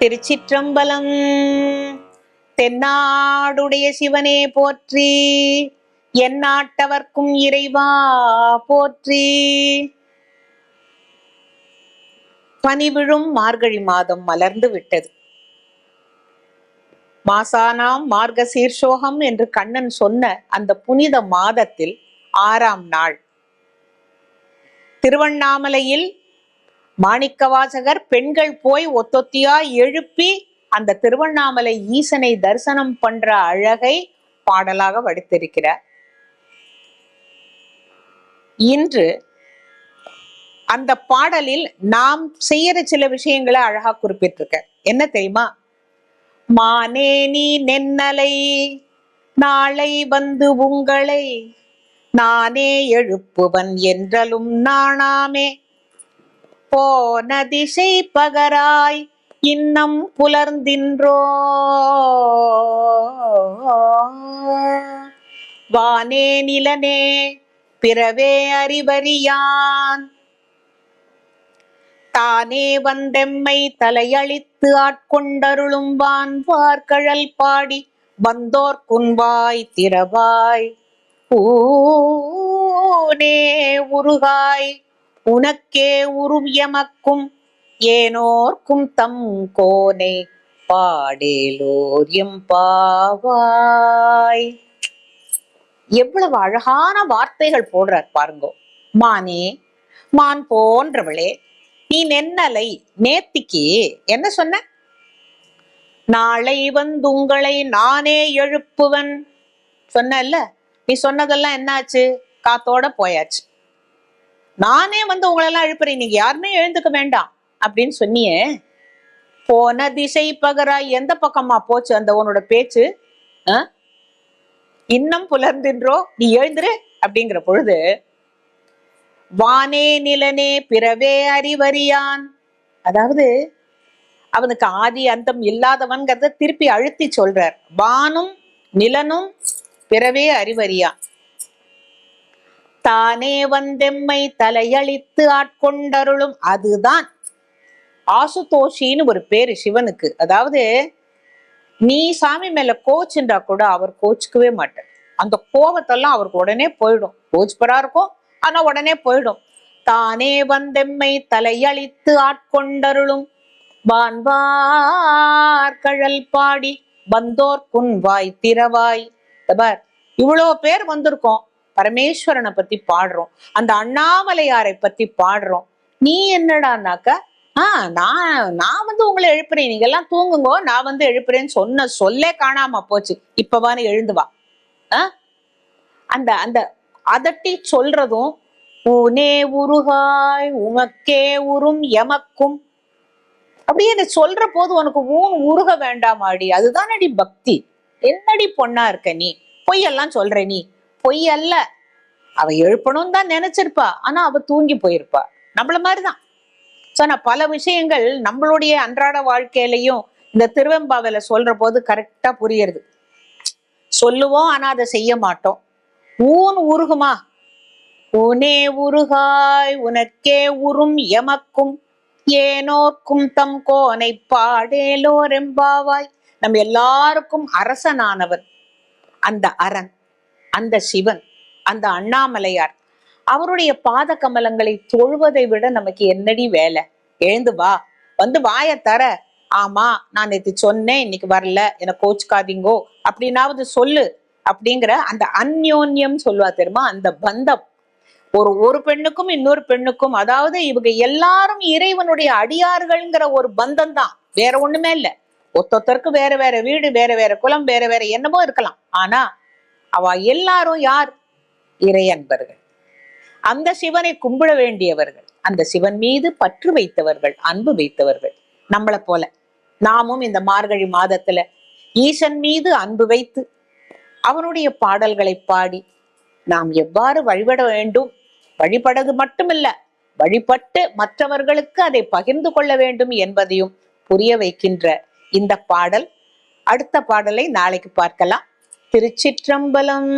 திருச்சிற்றம்பலம். தென்னாடுடைய சிவனே போற்றி. எந்நாட்டவர்க்கும் இறைவா போற்றி. பனிவிழும் மார்கழி மாதம் மலர்ந்து விட்டது. மாசானாம் மார்க சீர்ஷோகம் என்று கண்ணன் சொன்ன அந்த புனித மாதத்தில் ஆறாம் நாள். திருவண்ணாமலையில் மாணிக்கவாசகர் பெண்கள் போய் ஒத்தொத்தியா எழுப்பி அந்த திருவண்ணாமலை ஈசனை தரிசனம் பண்ற அழகை பாடலாக வடித்திருக்கிறார். இன்று அந்த பாடலில் நாம் செய்யற சில விஷயங்களை அழகா குறிப்பிட்டிருக்க என்ன தெரியுமா? மானே நீ நென்னலை நாளை வந்து உங்களை நானே எழுப்புவன் என்றலும் நாணாமே போன திசை பகராய் இன்னம் புலர்ந்தின்றோ. வானே நிலனே பிறவே அறிவறியான். தானே வந்தெம்மை தலையளித்து ஆட்கொண்டருளும் வான் வார்கழல் பாடி வந்தோர் குன்வாய் திறவாய். ஊனே உருகாய். உனக்கே உருவியமக்கும் ஏனோர்க்கும் தம் கோனை பாடேலோர் எம்பாவாய் எவ்வளவு அழகான வார்த்தைகள் போடுறார் பாருங்கோ. மானே மான் போன்றவளே நீ நென்னலை நேத்திக்கு என்ன சொன்ன? நாளை வந்து உங்களை நானே எழுப்புவன். சொன்னல்ல நீ சொன்னதெல்லாம் என்னாச்சு? காத்தோட போயாச்சு. நானே வந்து உங்களெல்லாம் எழுப்புறேன் நீங்க யாருமே எழுந்துக்க வேண்டாம். அப்படின்னு சொன்னியே. போன திசை பகராய் எந்த பக்கமா போச்சு அந்த உன்னோட பேச்சு? ஆ? இன்னும் புலர்ந்தின்றோ நீ எழுந்துரு அப்படிங்கிற பொழுது வானே நிலனே பிறவே அறிவறியான். அதாவது அவனுக்கு ஆதி அந்தம் இல்லாதவன்கிறத திருப்பி அழுத்தி சொல்றார். வானும் நிலனும் பிறவே அறிவறியான். தானே வந்தெம்மை தலையளித்து ஆட்கொண்டருளும் அதுதான் ஆசுதோஷின்னு ஒரு பேரு சிவனுக்கு. அதாவது நீ சாமி மேல கோச்சுண்டா கூட அவர் கோச்சுக்கவே மாட்டார். அந்த கோபத்தெல்லாம் அவருக்கு உடனே போயிடும். கோச்சுப்பரா இருக்கும் ஆனா உடனே போயிடும். தானே வந்தெம்மை தலையளித்து ஆட்கொண்டருளும் வான்வார்கழல் பாடி வந்தோர் குன்வாய் திறவாய். இந்த பார் இவ்வளோ பேர் வந்திருக்கோம். பரமேஸ்வரனை பத்தி பாடுறோம். அந்த அண்ணாமலையாரை பத்தி பாடுறோம். நீ என்னடானாக்க ஆஹ் நான் நான் வந்து உங்களை எழுப்புறேன். நீங்க எல்லாம் தூங்குங்கோ நான் வந்து எழுப்புறேன்னு சொன்ன சொல்லே காணாம போச்சு. இப்பவானு எழுந்து வா. ஆஹ் அந்த அந்த அதட்டி சொல்றதும் உனே உருகாய் உமக்கே உரும் எமக்கும். அப்படியே என்ன சொல்ற போது உனக்கு ஊன் உருக வேண்டாமாடி அதுதானடி பக்தி. என்னடி பொண்ணா இருக்க நீ? பொய்யெல்லாம் சொல்ற நீ. பொய் அல்ல. அவ எழுப்பணும்னு தான் நினைச்சிருப்பா. ஆனா அவ தூங்கி போயிருப்பா. நம்மள மாதிரிதான். சோ நான் பல விஷயங்கள் நம்மளுடைய அன்றாட வாழ்க்கையிலையும் இந்த திருவெம்பாவில சொல்ற போது கரெக்டா புரியுறது. சொல்லுவோம் ஆனா அதை செய்ய மாட்டோம். ஊன் உருகுமா? உனே உருகாய் உனக்கே உறும் எமக்கும். ஏனோர்க்கும் தம் கோனை பாடேலோரெம்பாவாய். நம்ம எல்லாருக்கும் அரசனானவன். அந்த அரண். அந்த சிவன் அந்த அண்ணாமலையார் அவருடைய பாத கமலங்களை தொழுவதை விட நமக்கு என்னடி வேலை? எழுந்து வா. வந்து வாய தர. ஆமா நான் நேத்து சொன்னேன் இன்னைக்கு வரல. என கோச்சுக்காதீங்கோ. அப்படின்னாவது சொல்லு. அப்படிங்கிற அந்த அந்யோன்யம் சொல்லுவா தெரியுமா? அந்த பந்தம். ஒரு ஒரு பெண்ணுக்கும் இன்னொரு பெண்ணுக்கும் அதாவது இவங்க எல்லாரும் இறைவனுடைய அடியார்கள்ங்கிற ஒரு பந்தம் தான். வேற ஒண்ணுமே இல்ல. ஒத்தொத்தருக்கு வேற வேற வீடு வேற வேற குலம் வேற வேற என்னமோ இருக்கலாம். ஆனா அவ எல்லாரும் யார்? இறை அன்பர்கள். அந்த சிவனை கும்பிட வேண்டியவர்கள் அந்த சிவன் மீது பற்று வைத்தவர்கள் அன்பு வைத்தவர்கள் நம்மளை போல. நாமும் இந்த மார்கழி மாதத்துல ஈசன் மீது அன்பு வைத்து அவனுடைய பாடல்களை பாடி நாம் எவ்வாறு வழிபட வேண்டும்? வழிபடது மட்டுமில்ல வழிபட்டு மற்றவர்களுக்கு அதை பகிர்ந்து கொள்ள வேண்டும் என்பதையும் புரிய வைக்கின்ற இந்த பாடல். அடுத்த பாடலை நாளைக்கு பார்க்கலாம். திருச்சிற்றம்பலம்.